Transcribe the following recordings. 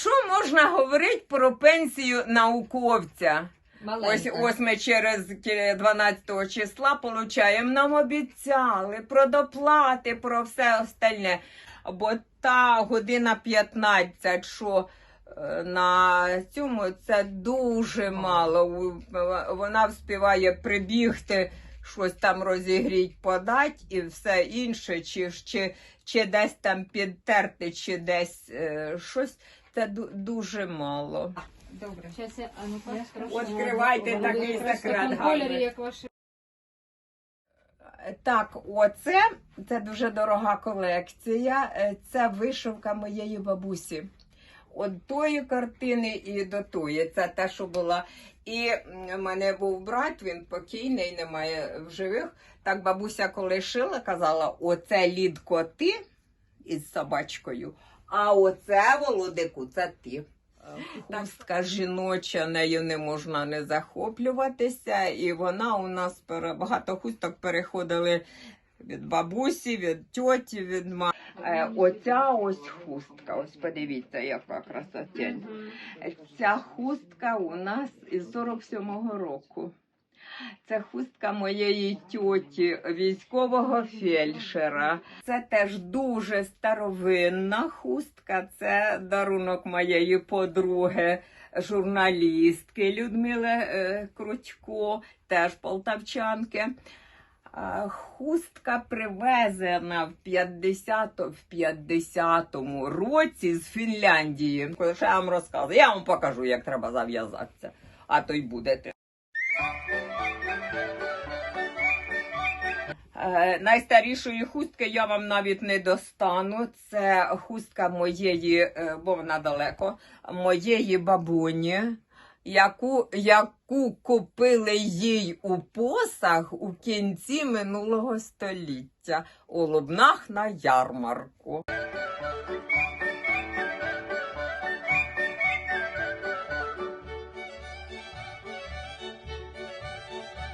Що можна говорити про пенсію науковця? Ось, Маленька. ось ми через 12 числа получаємо. Нам обіцяли про доплати, про все остальне. Бо та година 15, що е, на цьому це дуже мало. Вона вспіває прибігти, щось там розігріть, подать і все інше, чи, чи, чи десь там підтерти, чи десь е, щось. Це дуже мало. Добре. Щас я, а ну-ка, Я. Відкривайте такий секрет гарний. як. Так, оце це дуже дорога колекція. Е, Це вишивка моєї бабусі. От тої картини і до тої. Це те, що була. І м, в мене був брат, він покійний, немає в живих. Так бабуся, коли шила, казала: оце лід коти із собачкою, а оце володику, це ти. Хустка жіноча, нею не можна не захоплюватися, і вона у нас багато хусток переходили від бабусі, від тьоті, від ма. Е, оця ось хустка, ось подивіться, яка красотень. Ця хустка у нас із 47-го року. Це хустка моєї тьоті, військового фельдшера. Це теж дуже старовинна хустка. Це дарунок моєї подруги, журналістки Людмили е, Крутько, теж полтавчанки. Хустка привезена в 50 в 50-му році з Фінляндії. Що я вам розказую? Я вам покажу, як треба зав'язатися. А то й будете. Найстарішої хустки я вам навіть не достану. Це хустка моєї, е, бо вона далеко, моєї бабуні, яку, яку купили їй у посах у кінці минулого століття у Лубнах на ярмарку.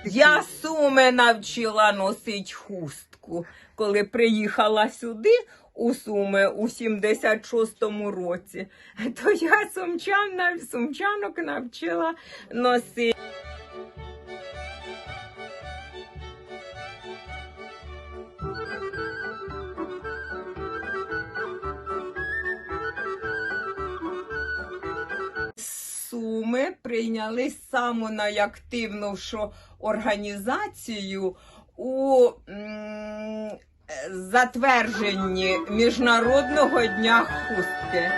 Я суми навчила носить хустку, коли приїхала сюди у Суми у 76-му році. То я сумчан, сумчанок навчила носити. Суми прийняли саму найактивнішу організацію у затвердженні Міжнародного дня хустки.